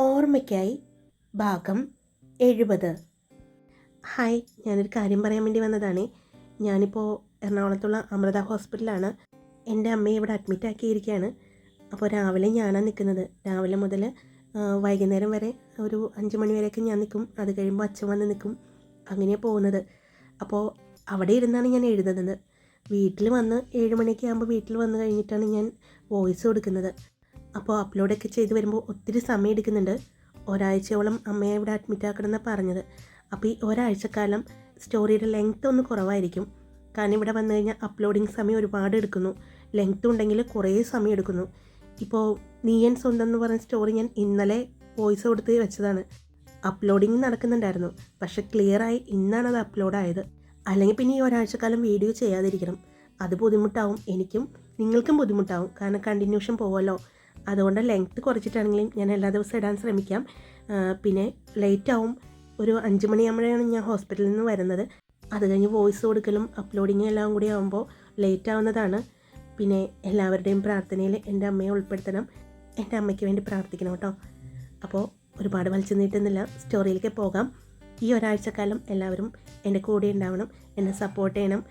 ഓർമ്മയ്ക്കായി ഭാഗം എഴുപത്. ഹായ് ഞാനൊരു കാര്യം പറയാൻ വേണ്ടി വന്നതാണ്. ഞാനിപ്പോൾ എറണാകുളത്തുള്ള അമൃത ഹോസ്പിറ്റലാണ്. എന്റെ അമ്മയെ ഇവിടെ അഡ്മിറ്റ് ആക്കിയിരിക്കുകയാണ്. അപ്പോൾ രാവിലെ ഞാനാണ് നിൽക്കുന്നത്. രാവിലെ മുതൽ വൈകുന്നേരം വരെ ഒരു അഞ്ച് മണി വരെയൊക്കെ ഞാൻ നിൽക്കും. അത് കഴിയുമ്പോൾ അച്ഛൻ വന്ന് നിൽക്കും. അങ്ങനെയാണ് പോകുന്നത്. അപ്പോൾ അവിടെ ഇരുന്നാണ് ഞാൻ എഴുതുന്നത്. വീട്ടിൽ വന്ന് ഏഴ് മണിയൊക്കെ ആകുമ്പോൾ വീട്ടിൽ വന്ന് കഴിഞ്ഞിട്ടാണ് ഞാൻ വോയിസ് കൊടുക്കുന്നത്. അപ്പോൾ അപ്ലോഡൊക്കെ ചെയ്ത് വരുമ്പോൾ ഒത്തിരി സമയം എടുക്കുന്നുണ്ട്. ഒരാഴ്ചയോളം അമ്മയെ ഇവിടെ അഡ്മിറ്റ് ആക്കണമെന്നാണ് പറഞ്ഞത്. അപ്പോൾ ഈ ഒരാഴ്ചക്കാലം സ്റ്റോറിയുടെ ലെങ്ത് ഒന്ന് കുറവായിരിക്കും. കാരണം ഇവിടെ വന്നു കഴിഞ്ഞാൽ അപ്ലോഡിങ് സമയം ഒരുപാട് എടുക്കുന്നു. ലെങ്ത് ഉണ്ടെങ്കിൽ കുറേ സമയം എടുക്കുന്നു. ഇപ്പോൾ നീയൻ സ്വന്തം എന്ന് പറഞ്ഞ സ്റ്റോറി ഞാൻ ഇന്നലെ വോയിസ് കൊടുത്ത് വെച്ചതാണ്. അപ്ലോഡിങ് നടക്കുന്നുണ്ടായിരുന്നു. പക്ഷേ ക്ലിയറായി ഇന്നാണ് അത് അപ്ലോഡ് ആയത്. അല്ലെങ്കിൽ പിന്നെ ഈ ഒരാഴ്ചക്കാലം വീഡിയോ ചെയ്യാതിരിക്കണം. അത് ബുദ്ധിമുട്ടാവും. എനിക്കും നിങ്ങൾക്കും ബുദ്ധിമുട്ടാവും. കാരണം കണ്ടിന്യൂഷൻ പോവുമല്ലോ അതുകൊണ്ട് ലെങ്ത്ത് കുറച്ചിട്ടാണെങ്കിലും ഞാൻ എല്ലാ ദിവസവും ഇടാൻ ശ്രമിക്കാം. പിന്നെ ലേറ്റ് ആവും. ഒരു അഞ്ച് മണിയാകുമ്പോഴാണ് ഞാൻ ഹോസ്പിറ്റലിൽ നിന്ന് വരുന്നത്. അത് കഴിഞ്ഞ് വോയിസ് കൊടുക്കലും അപ്ലോഡിങ്ങും എല്ലാം കൂടി ആകുമ്പോൾ ലേറ്റ് ആവുന്നതാണ്. പിന്നെ എല്ലാവരുടെയും പ്രാർത്ഥനയിൽ എന്റെ അമ്മയെ ഉൾപ്പെടുത്തണം. എന്റെ അമ്മയ്ക്ക് വേണ്ടി പ്രാർത്ഥിക്കണം കേട്ടോ. അപ്പോൾ ഒരുപാട് വലിച്ചു നീട്ടുന്നില്ല. സ്റ്റോറിയിലേക്ക് പോകാം. ഈ ഒരാഴ്ചക്കാലം എല്ലാവരും എന്റെ കൂടെ ഉണ്ടാവണം. എന്നെ സപ്പോർട്ട് ചെയ്യണം.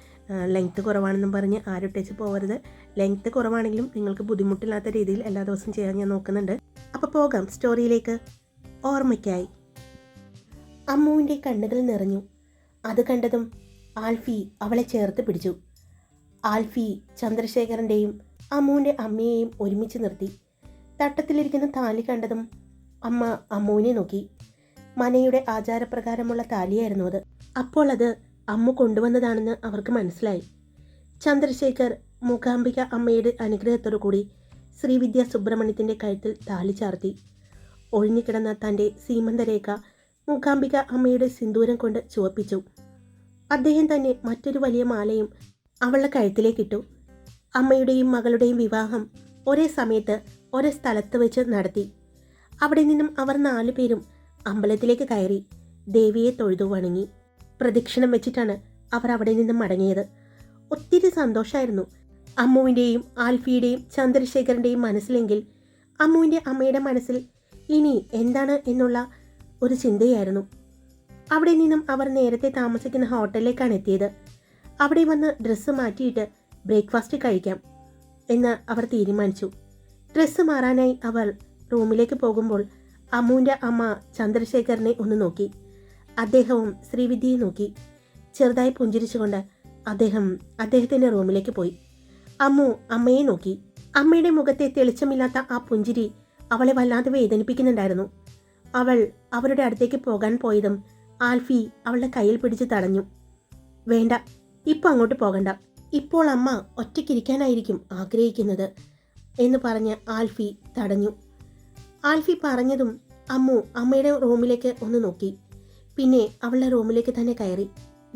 ലെങ്ത്ത് കുറവാണെന്നും പറഞ്ഞ് ആരും ടച്ച് പോകരുത് ലെങ്ത്ത് കുറവാണെങ്കിലും നിങ്ങൾക്ക് ബുദ്ധിമുട്ടില്ലാത്ത രീതിയിൽ എല്ലാ ദിവസവും ചെയ്യാൻ ഞാൻ നോക്കുന്നുണ്ട്. അപ്പോൾ പോകാം സ്റ്റോറിയിലേക്ക് ഓർമ്മയ്ക്കായി. അമ്മുവിന്റെ കണ്ണുകൾ നിറഞ്ഞു. അത് കണ്ടതും ആൽഫി അവളെ ചേർത്ത് പിടിച്ചു. ആൽഫി ചന്ദ്രശേഖരന്റെയും അമ്മുവിന്റെ അമ്മയെയും ഒരുമിച്ച് നിർത്തി. തട്ടത്തിലിരിക്കുന്ന താലി കണ്ടതും അമ്മ അമ്മുവിനെ നോക്കി. മനയുടെ ആചാരപ്രകാരമുള്ള താലിയായിരുന്നു അത്. അപ്പോൾ അത് അമ്മു കൊണ്ടുവന്നതാണെന്ന് അവർക്ക് മനസ്സിലായി. ചന്ദ്രശേഖർ മൂകാംബിക അമ്മയുടെ അനുഗ്രഹത്തോടു കൂടി ശ്രീവിദ്യ സുബ്രഹ്മണ്യത്തിന്റെ കഴുത്തിൽ താലി ചാർത്തി. ഒഴിഞ്ഞുകിടന്ന തന്റെ സീമന്തരേഖ മൂകാംബിക അമ്മയുടെ സിന്ദൂരം കൊണ്ട് ചുവപ്പിച്ചു. അദ്ദേഹം തന്നെ മറ്റൊരു വലിയ മാലയും അവളുടെ കഴുത്തിലേക്കിട്ടു. അമ്മയുടെയും മകളുടെയും വിവാഹം ഒരേ സമയത്ത് ഒരേ സ്ഥലത്ത് വെച്ച് നടത്തി. അവിടെ നിന്നും അവർ നാലു പേരും അമ്പലത്തിലേക്ക് കയറി ദേവിയെ തൊഴുതു വണങ്ങി. പ്രദക്ഷിണം വെച്ചിട്ടാണ് അവർ അവിടെ നിന്ന് മടങ്ങിയത്. ഒത്തിരി സന്തോഷമായിരുന്നു അമ്മുവിന്റെയും ആൽഫിയുടെയും ചന്ദ്രശേഖരന്റെയും മനസ്സിലെങ്കിൽ അമ്മുവിന്റെ അമ്മയുടെ മനസ്സിൽ ഇനി എന്താണ് എന്നുള്ള ഒരു ചിന്തയായിരുന്നു. അവിടെ നിന്നും അവർ നേരത്തെ താമസിക്കുന്ന ഹോട്ടലിലേക്കാണ് എത്തിയത്. അവിടെ വന്ന് ഡ്രസ്സ് മാറ്റിയിട്ട് ബ്രേക്ക്ഫാസ്റ്റ് കഴിക്കാം എന്ന് അവർ തീരുമാനിച്ചു. ഡ്രസ്സ് മാറാനായി അവർ റൂമിലേക്ക് പോകുമ്പോൾ അമ്മുവിന്റെ അമ്മ ചന്ദ്രശേഖരനെ ഒന്ന് നോക്കി. അദ്ദേഹവും ശ്രീവിദ്യയെ നോക്കി. ചെറുതായി പുഞ്ചിരിച്ചുകൊണ്ട് അദ്ദേഹം അദ്ദേഹത്തിന്റെ റൂമിലേക്ക് പോയി. അമ്മു അമ്മയെ നോക്കി. അമ്മയുടെ മുഖത്തെ തെളിച്ചമില്ലാത്ത ആ പുഞ്ചിരി അവളെ വല്ലാതെ വേദനിപ്പിക്കുന്നുണ്ടായിരുന്നു. അവൾ അവരുടെ അടുത്തേക്ക് പോകാൻ പോയതും ആൽഫി അവളുടെ കയ്യിൽ പിടിച്ച് തടഞ്ഞു. വേണ്ട ഇപ്പോൾ അങ്ങോട്ട് പോകണ്ട. ഇപ്പോൾ അമ്മ ഒറ്റയ്ക്കിരിക്കാനായിരിക്കും ആഗ്രഹിക്കുന്നത് എന്ന് പറഞ്ഞ് ആൽഫി തടഞ്ഞു. ആൽഫി പറഞ്ഞതും അമ്മു അമ്മയുടെ റൂമിലേക്ക് ഒന്ന് നോക്കി. പിന്നെ അവളുടെ റൂമിലേക്ക് തന്നെ കയറി.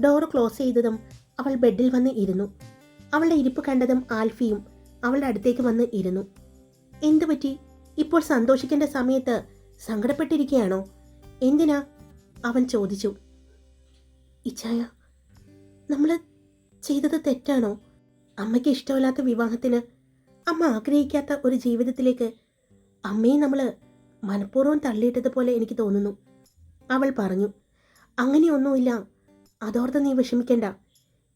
ഡോർ ക്ലോസ് ചെയ്തതും അവൾ ബെഡിൽ വന്ന് ഇരുന്നു. അവളുടെ ഇരിപ്പ് കണ്ടതും ആൽഫിയും അവളുടെ അടുത്തേക്ക് വന്ന് ഇരുന്നു. എന്തു പറ്റി? ഇപ്പോൾ സന്തോഷിക്കേണ്ട സമയത്ത് സങ്കടപ്പെട്ടിരിക്കുകയാണോ? എന്തിനാ? അവൻ ചോദിച്ചു. ഇച്ചായ നമ്മൾ ചെയ്തത് തെറ്റാണോ? അമ്മയ്ക്ക് ഇഷ്ടമില്ലാത്ത വിവാഹത്തിന് അമ്മ ആഗ്രഹിക്കാത്ത ഒരു ജീവിതത്തിലേക്ക് അമ്മയെ നമ്മൾ മനഃപൂർവം തള്ളിയിട്ടതുപോലെ എനിക്ക് തോന്നുന്നു അവൾ പറഞ്ഞു. അങ്ങനെയൊന്നുമില്ല. അതോർത്ത് നീ വിഷമിക്കണ്ട.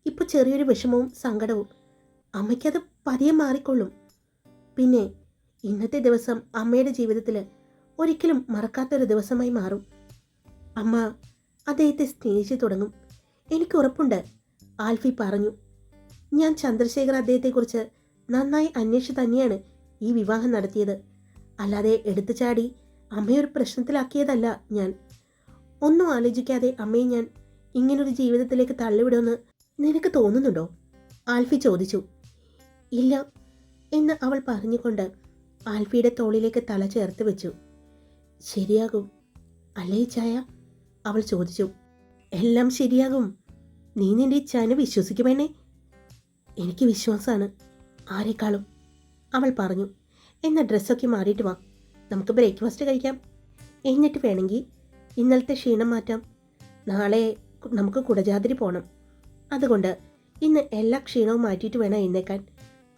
ഇപ്പൊ ചെറിയൊരു വിഷമവും സങ്കടവും. അമ്മയ്ക്കത് പതിയെ മാറിക്കൊള്ളും. പിന്നെ ഇന്നത്തെ ദിവസം അമ്മയുടെ ജീവിതത്തിൽ ഒരിക്കലും മറക്കാത്തൊരു ദിവസമായി മാറും. അമ്മ അദ്ദേഹത്തെ സ്നേഹിച്ചു തുടങ്ങും. എനിക്ക് ഉറപ്പുണ്ട്. ആൽഫി പറഞ്ഞു. ഞാൻ ചന്ദ്രശേഖർ അദ്ദേഹത്തെക്കുറിച്ച് നന്നായി അന്വേഷിച്ച് തന്നെയാണ് ഈ വിവാഹം നടത്തിയത്. അല്ലാതെ എടുത്തു ചാടി അമ്മയൊരു പ്രശ്നത്തിലാക്കിയതല്ല ഞാൻ. ഒന്നും ആലോചിക്കാതെ അമ്മയെ ഞാൻ ഇങ്ങനൊരു ജീവിതത്തിലേക്ക് തള്ളിവിടുമെന്ന് നിനക്ക് തോന്നുന്നുണ്ടോ? ആൽഫി ചോദിച്ചു. ഇല്ല എന്ന് അവൾ പറഞ്ഞുകൊണ്ട് ആൽഫിയുടെ തോളിലേക്ക് തല ചേർത്ത് വെച്ചു. ശരിയാകും. അല്ലേ ചായ? അവൾ ചോദിച്ചു. എല്ലാം ശരിയാകും. നീ നിന്റെ ഇച്ഛാനെ വിശ്വസിക്കുമെന്നെ? എനിക്ക് വിശ്വാസമാണ് ആരെക്കാളും? അവൾ പറഞ്ഞു. എന്നാൽ ഡ്രസ്സൊക്കെ മാറിയിട്ട് വാ. നമുക്ക് ബ്രേക്ക്ഫാസ്റ്റ് കഴിക്കാം. എന്നിട്ട് വേണമെങ്കിൽ ഇന്നലത്തെ ക്ഷീണം മാറ്റാം നാളെ നമുക്ക് കുടജാതിരി പോകണം അതുകൊണ്ട് ഇന്ന് എല്ലാ ക്ഷീണവും മാറ്റിയിട്ട് വേണം എഴുന്നേക്കാൻ.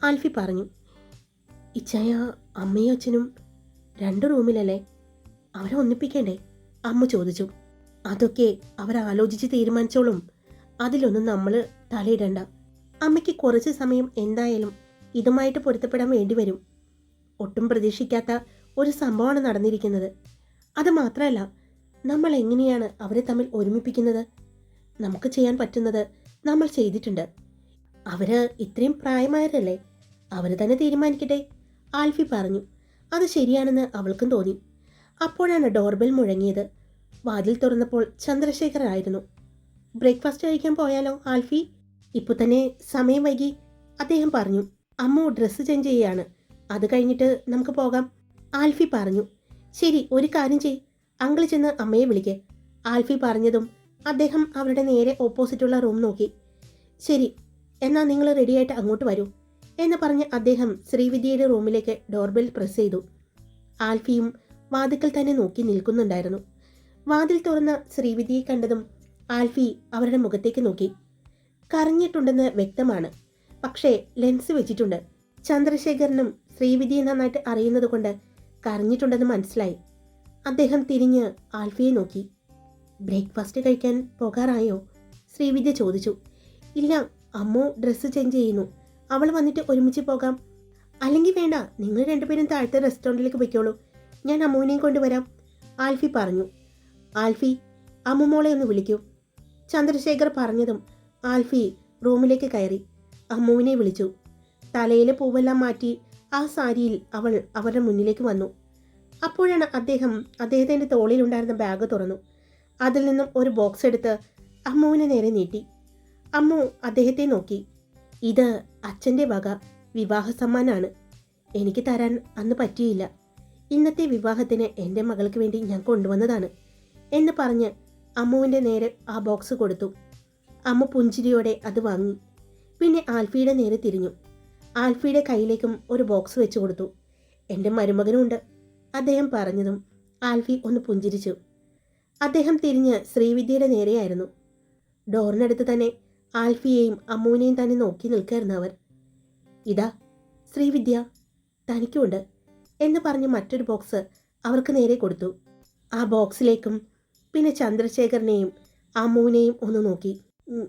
ആൽഫി പറഞ്ഞു ഇച്ചായ അമ്മയും അച്ഛനും രണ്ട് റൂമിലല്ലേ? അവരെ ഒന്നിപ്പിക്കേണ്ടേ? അമ്മ ചോദിച്ചു. അതൊക്കെ അവരാലോചിച്ച് തീരുമാനിച്ചോളും. അതിലൊന്നും നമ്മൾ തലയിടണ്ട. അമ്മയ്ക്ക് കുറച്ച് സമയം എന്തായാലും ഇതുമായിട്ട് പൊരുത്തപ്പെടാൻ വേണ്ടി വരും ഒട്ടും പ്രതീക്ഷിക്കാത്ത ഒരു സംഭവമാണ് നടന്നിരിക്കുന്നത്. അത് മാത്രമല്ല നമ്മൾ എങ്ങനെയാണ് അവരെ തമ്മിൽ ഒരുമിപ്പിക്കുന്നത്? നമുക്ക് ചെയ്യാൻ പറ്റുന്നത് നമ്മൾ ചെയ്തിട്ടുണ്ട്. അവർ ഇത്രയും പ്രായമായതല്ലേ അവർ തന്നെ തീരുമാനിക്കട്ടെ. ആൽഫി പറഞ്ഞു. അത് ശരിയാണെന്ന് അവൾക്കും തോന്നി. അപ്പോഴാണ് ഡോർബെൽ മുഴങ്ങിയത്. വാതിൽ തുറന്നപ്പോൾ ചന്ദ്രശേഖർ ആയിരുന്നു. ബ്രേക്ക്ഫാസ്റ്റ് കഴിക്കാൻ പോയാലോ ആൽഫി? ഇപ്പൊ തന്നെ സമയം വൈകി. അദ്ദേഹം പറഞ്ഞു. അമ്മ ഡ്രസ്സ് ചേഞ്ച് ചെയ്യാണ്. അത് കഴിഞ്ഞിട്ട് നമുക്ക് പോകാം. ആൽഫി പറഞ്ഞു. ശരി ഒരു കാര്യം ചെയ് അങ്കിൾ ചെന്ന് അമ്മയെ വിളിക്ക്. ആൽഫി പറഞ്ഞതും അദ്ദേഹം അവരുടെ നേരെ ഓപ്പോസിറ്റുള്ള റൂം നോക്കി. ശരി എന്നാൽ നിങ്ങൾ റെഡിയായിട്ട് അങ്ങോട്ട് വരൂ എന്ന് പറഞ്ഞ് അദ്ദേഹം ശ്രീവിദ്യയുടെ റൂമിലേക്ക് ഡോർബെൽ പ്രസ് ചെയ്തു. ആൽഫിയും വാതിക്കൽ തന്നെ നോക്കി നിൽക്കുന്നുണ്ടായിരുന്നു. വാതിൽ തുറന്ന ശ്രീവിദ്യയെ കണ്ടതും ആൽഫി അവരുടെ മുഖത്തേക്ക് നോക്കി. കരഞ്ഞിട്ടുണ്ടെന്ന് വ്യക്തമാണ്. പക്ഷേ ലെൻസ് വെച്ചിട്ടുണ്ട്. ചന്ദ്രശേഖരനും ശ്രീവിദ്യയെ നന്നായിട്ട് അറിയുന്നത് കൊണ്ട് കരഞ്ഞിട്ടുണ്ടെന്ന് മനസ്സിലായി. അദ്ദേഹം തിരിഞ്ഞ് ആൽഫിയെ നോക്കി. ബ്രേക്ക്ഫാസ്റ്റ് കഴിക്കാൻ പോകാറായോ? ശ്രീവിദ്യ ചോദിച്ചു. ഇല്ല അമ്മു ഡ്രസ്സ് ചേഞ്ച് ചെയ്യുന്നു. അവൾ വന്നിട്ട് ഒരുമിച്ച് പോകാം. അല്ലെങ്കിൽ വേണ്ട നിങ്ങൾ രണ്ടുപേരും താഴത്തെ റെസ്റ്റോറന്റിലേക്ക് പോയിക്കോളൂ. ഞാൻ അമ്മുവിനെയും കൊണ്ടുവരാം. ആൽഫി പറഞ്ഞു. ആൽഫി അമ്മുമോളെ ഒന്ന് വിളിക്കൂ. ചന്ദ്രശേഖർ പറഞ്ഞതും ആൽഫി റൂമിലേക്ക് കയറി. അമ്മുവിനെ വിളിച്ചു. തലയിലെ പൂവെല്ലാം മാറ്റി ആ സാരിയിൽ അവൾ അവരുടെ മുന്നിലേക്ക് വന്നു. അപ്പോഴാണ് അദ്ദേഹം അദ്ദേഹത്തിന്റെ തോളിലുണ്ടായിരുന്ന ബാഗ് തുറന്നു. അതിൽ നിന്നും ഒരു ബോക്സ് എടുത്ത് അമ്മുവിനെ നേരെ നീട്ടി. അമ്മു അദ്ദേഹത്തെ നോക്കി. ഇത് അച്ഛന്റെ വക. വിവാഹ സമ്മാനാണ്. എനിക്ക് തരാൻ അന്ന് പറ്റിയില്ല. ഇന്നത്തെ വിവാഹത്തിന് എന്റെ മകൾക്ക് വേണ്ടി ഞാൻ കൊണ്ടുവന്നതാണ് എന്ന് പറഞ്ഞ് അമ്മുവിന്റെ നേരെ ആ ബോക്സ് കൊടുത്തു. അമ്മ പുഞ്ചിരിയോടെ അത് വാങ്ങി. പിന്നെ ആൽഫിയുടെ നേരെ തിരിഞ്ഞു. ആൽഫിയുടെ കയ്യിലേക്കും ഒരു ബോക്സ് വെച്ച് കൊടുത്തു. എന്റെ മരുമകനുണ്ട് അദ്ദേഹം പറഞ്ഞതും ആൽഫി ഒന്ന് പുഞ്ചിരിച്ചു. അദ്ദേഹം തിരിഞ്ഞ് ശ്രീവിദ്യയുടെ നേരെയായിരുന്നു. ഡോറിനടുത്ത് തന്നെ ആൽഫിയെയും അമ്മൂനെയും തന്നെ നോക്കി നിൽക്കായിരുന്നു അവർ. ഇതാ ശ്രീവിദ്യ തനിക്കുണ്ട് എന്ന് പറഞ്ഞ് മറ്റൊരു ബോക്സ് അവർക്ക് നേരെ കൊടുത്തു. ആ ബോക്സിലേക്കും പിന്നെ ചന്ദ്രശേഖരനെയും അമ്മുവിനെയും ഒന്ന് നോക്കി.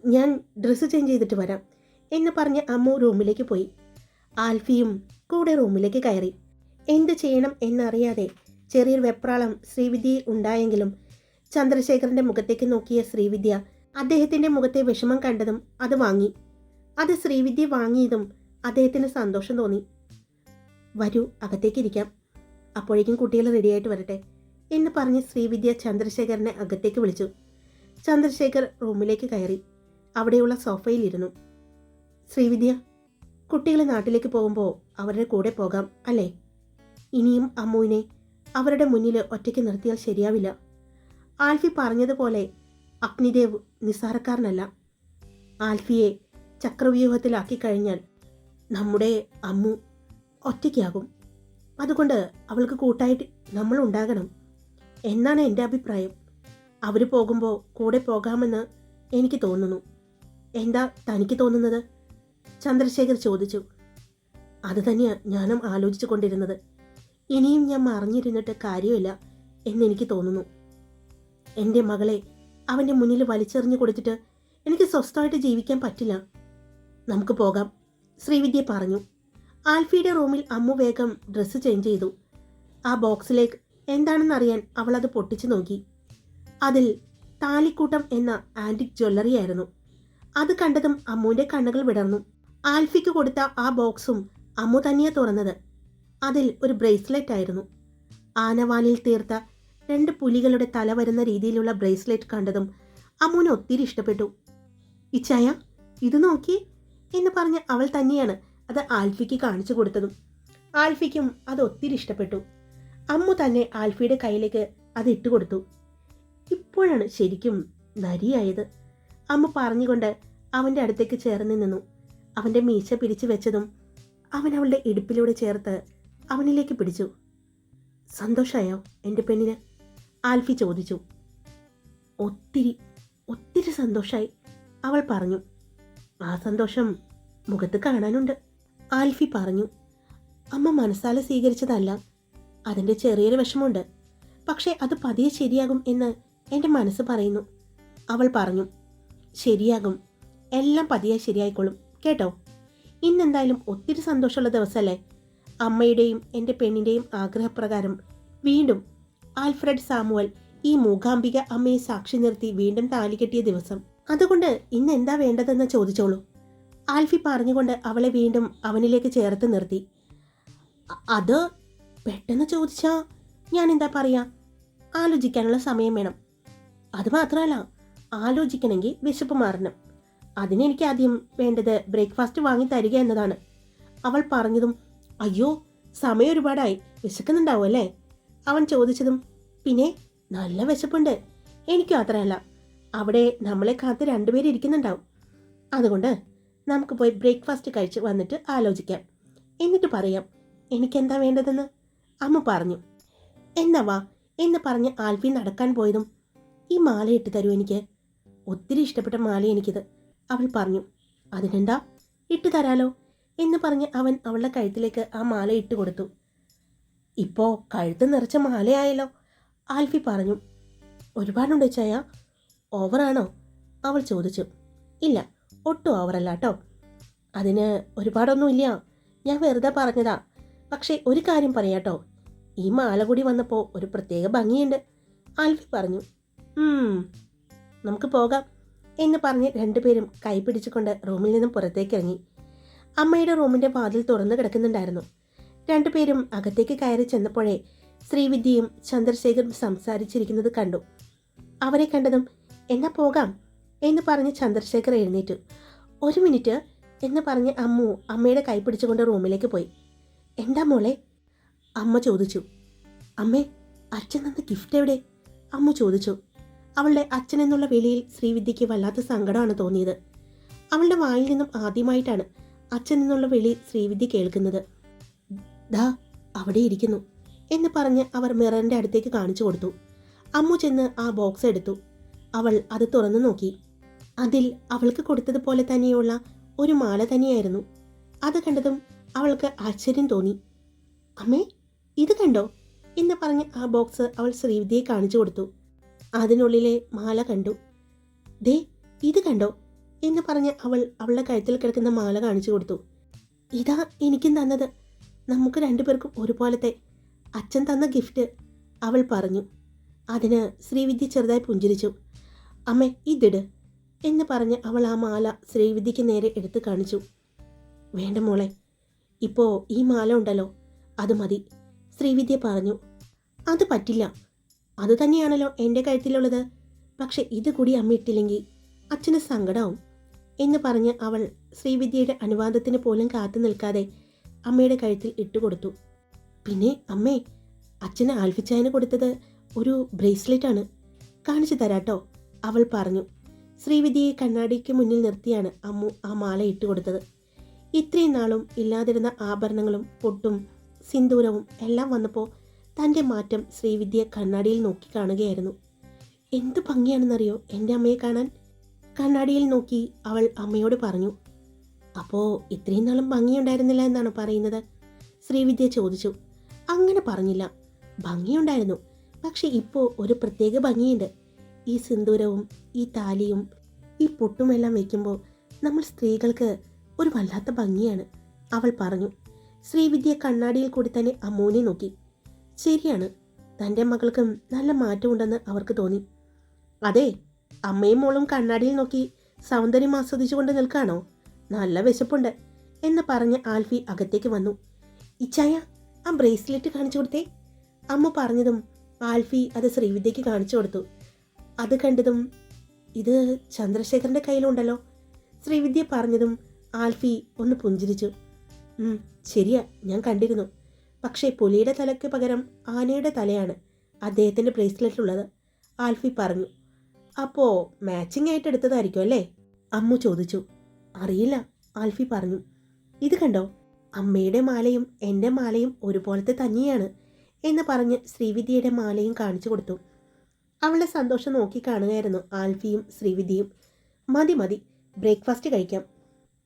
ഞാൻ ഡ്രസ്സ് ചേഞ്ച് ചെയ്തിട്ട് വരാം എന്ന് പറഞ്ഞ് അമ്മു റൂമിലേക്ക് പോയി. ആൽഫിയും കൂടെ റൂമിലേക്ക് കയറി. എന്ത് ചെയ്യണം എന്നറിയാതെ ചെറിയൊരു വെപ്രാളം ശ്രീവിദ്യയിൽ ഉണ്ടായെങ്കിലും ചന്ദ്രശേഖരന്റെ മുഖത്തേക്ക് നോക്കിയ ശ്രീവിദ്യ അദ്ദേഹത്തിന്റെ മുഖത്തെ വിഷമം കണ്ടതും അത് വാങ്ങി. അത് ശ്രീവിദ്യ വാങ്ങിയതും അദ്ദേഹത്തിന് സന്തോഷം തോന്നി. വരൂ അകത്തേക്ക് ഇരിക്കാം. അപ്പോഴേക്കും കുട്ടികൾ റെഡിയായിട്ട് വരട്ടെ എന്ന് പറഞ്ഞ് ശ്രീവിദ്യ ചന്ദ്രശേഖരനെ അകത്തേക്ക് വിളിച്ചു. ചന്ദ്രശേഖർ റൂമിലേക്ക് കയറി. അവിടെയുള്ള സോഫയിലിരുന്നു ശ്രീവിദ്യ കുട്ടികൾ നാട്ടിലേക്ക് പോകുമ്പോൾ അവരുടെ കൂടെ പോകാം അല്ലേ? ഇനിയും അമ്മുവിനെ അവരുടെ മുന്നിൽ ഒറ്റയ്ക്ക് നിർത്തിയാൽ ശരിയാവില്ല. ആൽഫി പറഞ്ഞതുപോലെ അഗ്നിദേവ് നിസ്സാരക്കാരനല്ല. ആൽഫിയെ ചക്രവ്യൂഹത്തിലാക്കി കഴിഞ്ഞാൽ നമ്മുടെ അമ്മു ഒറ്റയ്ക്കാകും. അതുകൊണ്ട് അവൾക്ക് കൂട്ടായിട്ട് നമ്മൾ ഉണ്ടാകണം. എന്നാണ് എന്റെ അഭിപ്രായം. അവർ പോകുമ്പോൾ കൂടെ പോകാമെന്ന് എനിക്ക് തോന്നുന്നു. എന്താ തനിക്ക് തോന്നുന്നത്? ചന്ദ്രശേഖർ ചോദിച്ചു. അത് തന്നെയാണ് ഞാനും ആലോചിച്ചു കൊണ്ടിരുന്നത്. ഇനിയും ഞാൻ മറിഞ്ഞിരുന്നിട്ട് കാര്യമില്ല എന്നെനിക്ക് തോന്നുന്നു. എന്റെ മകളെ അവന്റെ മുന്നിൽ വലിച്ചെറിഞ്ഞു കൊടുത്തിട്ട് എനിക്ക് സ്വസ്ഥമായിട്ട് ജീവിക്കാൻ പറ്റില്ല. നമുക്ക് പോകാം ശ്രീവിദ്യ പറഞ്ഞു. ആൽഫിയുടെ റൂമിൽ അമ്മു വേഗം ഡ്രസ്സ് ചേഞ്ച് ചെയ്തു. ആ ബോക്സിലേക്ക് എന്താണെന്നറിയാൻ അവൾ അത് പൊട്ടിച്ചു നോക്കി. അതിൽ താലിക്കൂട്ടം എന്ന ആന്റിക് ജ്വല്ലറി ആയിരുന്നു. അത് കണ്ടതും അമ്മുവിന്റെ കണ്ണുകൾ വിടർന്നു. ആൽഫിക്ക് കൊടുത്ത ആ ബോക്സും അമ്മു തന്നെയാണ് തുറന്നത്. അതിൽ ഒരു ബ്രേസ്ലെറ്റ് ആയിരുന്നു. ആനവാലിൽ തീർത്ത രണ്ട് പുലികളുടെ തല വരുന്ന രീതിയിലുള്ള ബ്രേസ്ലെറ്റ് കണ്ടതും അമ്മുവിന് ഒത്തിരി ഇഷ്ടപ്പെട്ടു. ഇച്ചായ ഇത് നോക്കി എന്ന് പറഞ്ഞ് അവൾ തന്നെയാണ് അത് ആൽഫിക്ക് കാണിച്ചു കൊടുത്തതും. ആൽഫിക്കും അത് ഒത്തിരി ഇഷ്ടപ്പെട്ടു. അമ്മു തന്നെ ആൽഫിയുടെ കയ്യിലേക്ക് അത് ഇട്ടുകൊടുത്തു ഇപ്പോഴാണ് ശരിക്കും നരിയായത് അമ്മ പറഞ്ഞുകൊണ്ട് അവന്റെ അടുത്തേക്ക് ചേർന്ന് നിന്നു. അവന്റെ മീശ പിരിച്ചു വെച്ചതും അവൻ അവളുടെ ഇടുപ്പിലൂടെ ചേർത്ത് അവനിലേക്ക് പിടിച്ചു. സന്തോഷമായോ എന്റെ പെണ്ണിന്? ആൽഫി ചോദിച്ചു. ഒത്തിരി ഒത്തിരി സന്തോഷമായി അവൾ പറഞ്ഞു. ആ സന്തോഷം മുഖത്ത് കാണാനുണ്ട് ആൽഫി പറഞ്ഞു. അമ്മ മനസ്സാല സ്വീകരിച്ചതല്ല അതിന്റെ ചെറിയൊരു വിഷമമുണ്ട് പക്ഷേ അത് പതിയെ ശരിയാകും എന്ന് എന്റെ മനസ്സ് പറയുന്നു അവൾ പറഞ്ഞു. ശരിയാകും എല്ലാം പതിയെ ശരിയായിക്കോളും കേട്ടോ? ഇന്നെന്തായാലും ഒത്തിരി സന്തോഷമുള്ള ദിവസമല്ലേ അമ്മയുടെയും എന്റെ പെണ്ണിന്റെയും ആഗ്രഹപ്രകാരം വീണ്ടും ആൽഫ്രഡ് സാമുവൽ ഈ മൂകാംബിക അമ്മയെ സാക്ഷി നിർത്തി വീണ്ടും താലി കെട്ടിയ ദിവസം. അതുകൊണ്ട് ഇന്ന് എന്താ വേണ്ടതെന്ന് ചോദിച്ചോളൂ. ആൽഫി പറഞ്ഞുകൊണ്ട് അവളെ വീണ്ടും അവനിലേക്ക് ചേർത്ത് നിർത്തി. "അ- അത് പെട്ടെന്ന് ചോദിച്ചാ ഞാൻ എന്താ പറയാ? ആലോചിക്കാനുള്ള സമയം വേണം. അത് മാത്രമല്ല ആലോചിക്കണമെങ്കിൽ വിശപ്പ് മാറണം. അതിനെനിക്ക് ആദ്യം വേണ്ടത് ബ്രേക്ക്ഫാസ്റ്റ് വാങ്ങി തരിക എന്നതാണ്. അവൾ പറഞ്ഞതും അയ്യോ സമയം ഒരുപാടായി. വിശക്കുന്നുണ്ടാവും അല്ലേ? അവൻ ചോദിച്ചതും പിന്നെ നല്ല വിശപ്പുണ്ട്. എനിക്കും അത്രയല്ല. അവിടെ നമ്മളെ കാത്ത് രണ്ടുപേരും ഇരിക്കുന്നുണ്ടാവും. അതുകൊണ്ട് നമുക്ക് പോയി ബ്രേക്ക്ഫാസ്റ്റ് കഴിച്ച് വന്നിട്ട് ആലോചിക്കാം. എന്നിട്ട് പറയാം എനിക്കെന്താ വേണ്ടതെന്ന്? അമ്മ പറഞ്ഞു എന്നാ വാ എന്ന് പറഞ്ഞ് ആൽഫി നടക്കാൻ പോയതും ഈ മാല ഇട്ട് തരൂ എനിക്ക്. ഒത്തിരി ഇഷ്ടപ്പെട്ട മാല എനിക്കിത് അവൾ പറഞ്ഞു അതിനെന്താ? ഇട്ട് തരാലോ. എന്ന് പറഞ്ഞ് അവൻ അവളുടെ കഴുത്തിലേക്ക് ആ മാല ഇട്ട് കൊടുത്തു. ഇപ്പോൾ കഴുത്ത് നിറച്ച മാലയായല്ലോ ആൽഫി പറഞ്ഞു. ഒരുപാടുണ്ട് ചായ ഓവറാണോ? അവൾ ചോദിച്ചു. ഇല്ല ഒട്ടും ഓവറല്ല കേട്ടോ അതിന് ഒരുപാടൊന്നുമില്ല. ഞാൻ വെറുതെ പറഞ്ഞതാ. പക്ഷേ ഒരു കാര്യം പറയാട്ടോ. ഈ മാല കൂടി വന്നപ്പോൾ ഒരു പ്രത്യേക ഭംഗിയുണ്ട് ആൽഫി പറഞ്ഞു. "ഉം, നമുക്ക് പോകാം എന്ന് പറഞ്ഞ് രണ്ടുപേരും കൈ പിടിച്ചുകൊണ്ട് റൂമിൽ നിന്നും പുറത്തേക്ക് ഇറങ്ങി അമ്മയുടെ റൂമിന്റെ വാതിൽ തുറന്നു കിടക്കുന്നുണ്ടായിരുന്നു. രണ്ടുപേരും അകത്തേക്ക് കയറി ചെന്നപ്പോഴേ ശ്രീവിദ്യയും ചന്ദ്രശേഖരും സംസാരിച്ചിരിക്കുന്നത് കണ്ടു. അവരെ കണ്ടതും എന്നാ പോകാം എന്ന് പറഞ്ഞ് ചന്ദ്രശേഖർ എഴുന്നേറ്റു. ഒരു മിനിറ്റ് എന്ന് പറഞ്ഞ് അമ്മു അമ്മയുടെ കൈ പിടിച്ചുകൊണ്ട് റൂമിലേക്ക് പോയി. എന്താ മോളെ? അമ്മ ചോദിച്ചു. അമ്മേ അച്ഛൻ തന്ന ഗിഫ്റ്റ് എവിടെ? അമ്മു ചോദിച്ചു. അവളുടെ അച്ഛൻ എന്നുള്ള വിളിയിൽ ശ്രീവിദ്യയ്ക്ക് വല്ലാത്ത സങ്കടമാണ് തോന്നിയത്. അവളുടെ വായിൽ നിന്നും ആദ്യമായിട്ടാണ് അച്ഛൻ എന്നുള്ള വിളി ശ്രീവിദ്യ കേൾക്കുന്നത്. ദാ അവിടെ ഇരിക്കുന്നു എന്ന് പറഞ്ഞ് അവർ മിററിന്റെ അടുത്തേക്ക് കാണിച്ചു കൊടുത്തു. അമ്മു ചെന്ന് ആ ബോക്സ് എടുത്തു. അവൾ അത് തുറന്നു നോക്കി. അതിൽ അവൾക്ക് കൊടുത്തതുപോലെ തന്നെയുള്ള ഒരു മാല തന്നെയായിരുന്നു. അത് കണ്ടതും അവൾക്ക് ആശ്ചര്യം തോന്നി. അമ്മേ ഇത് കണ്ടോ? എന്ന് പറഞ്ഞ് ആ ബോക്സ് അവൾ ശ്രീവിദ്യയെ കാണിച്ചു കൊടുത്തു. അതിനുള്ളിലെ മാല കണ്ടു. ദേ ഇത് കണ്ടോ? എന്ന് പറഞ്ഞ് അവൾ അവളുടെ കഴുത്തിൽ കിടക്കുന്ന മാല കാണിച്ചു കൊടുത്തു. ഇതാ എനിക്കും തന്നത്. നമുക്ക് രണ്ടുപേർക്കും ഒരുപോലത്തെ അച്ഛൻ തന്ന ഗിഫ്റ്റ് അവൾ പറഞ്ഞു. അതിന് ശ്രീവിദ്യ ചെറുതായി പുഞ്ചിരിച്ചു. അമ്മ ഇതിട് എന്ന് പറഞ്ഞ് അവൾ ആ മാല ശ്രീവിദ്യയ്ക്ക് നേരെ എടുത്തു കാണിച്ചു. വേണ്ട മോളെ ഇപ്പോൾ ഈ മാല ഉണ്ടല്ലോ അത് മതി ശ്രീവിദ്യ പറഞ്ഞു. അത് പറ്റില്ല. അത് തന്നെയാണല്ലോ എന്റെ കഴുത്തിലുള്ളത്. പക്ഷെ ഇത് കൂടി അമ്മ ഇട്ടില്ലെങ്കിൽ അച്ഛന് സങ്കടമാവും എന്ന് പറഞ്ഞ് അവൾ ശ്രീവിദ്യയുടെ അനുവാദത്തിന് പോലും കാത്തു നിൽക്കാതെ അമ്മയുടെ കഴുത്തിൽ ഇട്ടുകൊടുത്തു. പിന്നെ അമ്മേ അച്ഛന് ആൽഫിച്ചായന് കൊടുത്തത് ഒരു ബ്രേസ്ലെറ്റ് ആണ് കാണിച്ചു തരാട്ടോ അവൾ പറഞ്ഞു. ശ്രീവിദ്യയെ കണ്ണാടിക്ക് മുന്നിൽ നിർത്തിയാണ് അമ്മു ആ മാല ഇട്ടുകൊടുത്തത്. ഇത്രയും നാളും ഇല്ലാതിരുന്ന ആഭരണങ്ങളും പൊട്ടും സിന്ദൂരവും എല്ലാം വന്നപ്പോൾ തന്റെ മാറ്റം ശ്രീവിദ്യ കണ്ണാടിയിൽ നോക്കി കാണുകയായിരുന്നു. എന്ത് ഭംഗിയാണെന്നറിയോ എന്റെ അമ്മയെ കാണാൻ? കണ്ണാടിയിൽ നോക്കി അവൾ അമ്മയോട് പറഞ്ഞു അപ്പോൾ ഇത്രയും നാളും ഭംഗിയുണ്ടായിരുന്നില്ല എന്നാണ് പറയുന്നത്? ശ്രീവിദ്യ ചോദിച്ചു. അങ്ങനെ പറഞ്ഞില്ല. ഭംഗിയുണ്ടായിരുന്നു. പക്ഷെ ഇപ്പോൾ ഒരു പ്രത്യേക ഭംഗിയുണ്ട്. ഈ സിന്ദൂരവും ഈ താലിയും ഈ പൊട്ടുമെല്ലാം വയ്ക്കുമ്പോൾ നമ്മൾ സ്ത്രീകൾക്ക് ഒരു വല്ലാത്ത ഭംഗിയാണ് അവൾ പറഞ്ഞു. ശ്രീവിദ്യ കണ്ണാടിയിൽ കൂടി തന്നെ അമ്മൂനെ നോക്കി. ശരിയാണ്. തന്റെ മകൾക്കും നല്ല മാറ്റമുണ്ടെന്ന് അവർക്ക് തോന്നി. അതെ. അമ്മയും മോളും കണ്ണാടിയിൽ നോക്കി സൗന്ദര്യം ആസ്വദിച്ചുകൊണ്ട് നിൽക്കാണോ നല്ല വിശപ്പുണ്ട് എന്ന് പറഞ്ഞ് ആൽഫി അകത്തേക്ക് വന്നു. ഇച്ചായ ആ ബ്രേസ്ലെറ്റ് കാണിച്ചു കൊടുത്തേ. അമ്മ പറഞ്ഞതും ആൽഫി അത് ശ്രീവിദ്യക്ക് കാണിച്ചു കൊടുത്തു. അത് കണ്ടതും ഇത് ചന്ദ്രശേഖരന്റെ കയ്യിലുണ്ടല്ലോ ശ്രീവിദ്യ പറഞ്ഞതും ആൽഫി ഒന്ന് പുഞ്ചിരിച്ചു. "ഉം, ശരിയാ ഞാൻ കണ്ടിരുന്നു. പക്ഷേ പുലിയുടെ തലയ്ക്ക് പകരം ആനയുടെ തലയാണ് അദ്ദേഹത്തിന്റെ ബ്രേസ്ലെറ്റിലുള്ളത് ആൽഫി പറഞ്ഞു. അപ്പോൾ മാച്ചിങ് ആയിട്ട് എടുത്തതായിരിക്കും അല്ലേ? അമ്മു ചോദിച്ചു. അറിയില്ല ആൽഫി പറഞ്ഞു. ഇത് കണ്ടോ? അമ്മയുടെ മാലയും എന്റെ മാലയും ഒരുപോലത്തെ തന്നെയാണ് എന്ന് പറഞ്ഞ് ശ്രീവിദ്യയുടെ മാലയും കാണിച്ചു കൊടുത്തു. അവളുടെ സന്തോഷം നോക്കി കാണുകയായിരുന്നു ആൽഫിയും ശ്രീവിദ്യയും. മതി മതി ബ്രേക്ക്ഫാസ്റ്റ് കഴിക്കാം.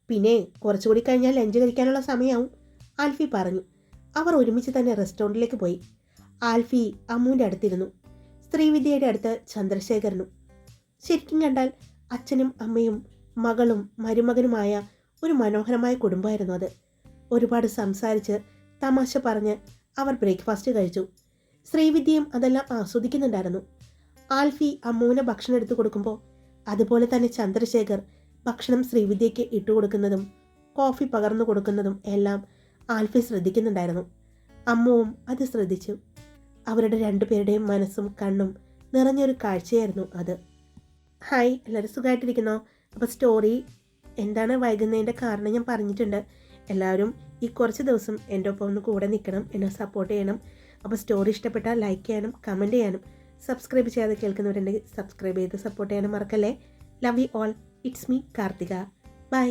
പിന്നെ കുറച്ചുകൂടി കഴിഞ്ഞാൽ ലഞ്ച് കഴിക്കാനുള്ള സമയമാവും ആൽഫി പറഞ്ഞു. അവർ ഒരുമിച്ച് തന്നെ റെസ്റ്റോറന്റിലേക്ക് പോയി. ആൽഫി അമ്മുവിന്റെ അടുത്തിരുന്നു. ശ്രീവിദ്യയുടെ അടുത്ത് ചന്ദ്രശേഖരനും ശരിക്കും കണ്ടാൽ അച്ഛനും അമ്മയും മകളും മരുമകനുമായ ഒരു മനോഹരമായ കുടുംബമായിരുന്നു അത്. ഒരുപാട് സംസാരിച്ച് തമാശ പറഞ്ഞ് അവർ ബ്രേക്ക്ഫാസ്റ്റ് കഴിച്ചു. ശ്രീവിദ്യയും അതെല്ലാം ആസ്വദിക്കുന്നുണ്ടായിരുന്നു. ആൽഫി അമ്മുവിന് ഭക്ഷണം എടുത്തു കൊടുക്കുമ്പോൾ അതുപോലെ തന്നെ ചന്ദ്രശേഖർ ഭക്ഷണം ശ്രീവിദ്യയ്ക്ക് ഇട്ടു കൊടുക്കുന്നതും കോഫി പകർന്നു കൊടുക്കുന്നതും എല്ലാം ആൽഫി ശ്രദ്ധിക്കുന്നുണ്ടായിരുന്നു. അമ്മുവും അത് ശ്രദ്ധിച്ചു. അവരുടെ രണ്ടുപേരുടെയും മനസ്സും കണ്ണും നിറഞ്ഞൊരു കാഴ്ചയായിരുന്നു അത്. ഹായ് എല്ലാവരും സുഖമായിട്ടിരിക്കുന്നോ അപ്പോൾ സ്റ്റോറി എന്താണ് വൈകുന്നതിന്റെ കാരണം ഞാൻ പറഞ്ഞിട്ടുണ്ട്. എല്ലാവരും ഈ കുറച്ച് ദിവസം എന്റെ ഒപ്പം ഒന്ന് കൂടെ നിൽക്കണം എന്നെ സപ്പോർട്ട് ചെയ്യണം. അപ്പോൾ സ്റ്റോറി ഇഷ്ടപ്പെട്ടാൽ ലൈക്ക് ചെയ്യാനും കമന്റ് ചെയ്യാനും സബ്സ്ക്രൈബ് ചെയ്യാതെ കേൾക്കുന്നവരുണ്ടെങ്കിൽ സബ്സ്ക്രൈബ് ചെയ്ത് സപ്പോർട്ട് ചെയ്യാനും മറക്കല്ലേ? Love you all it's me Karthika. Bye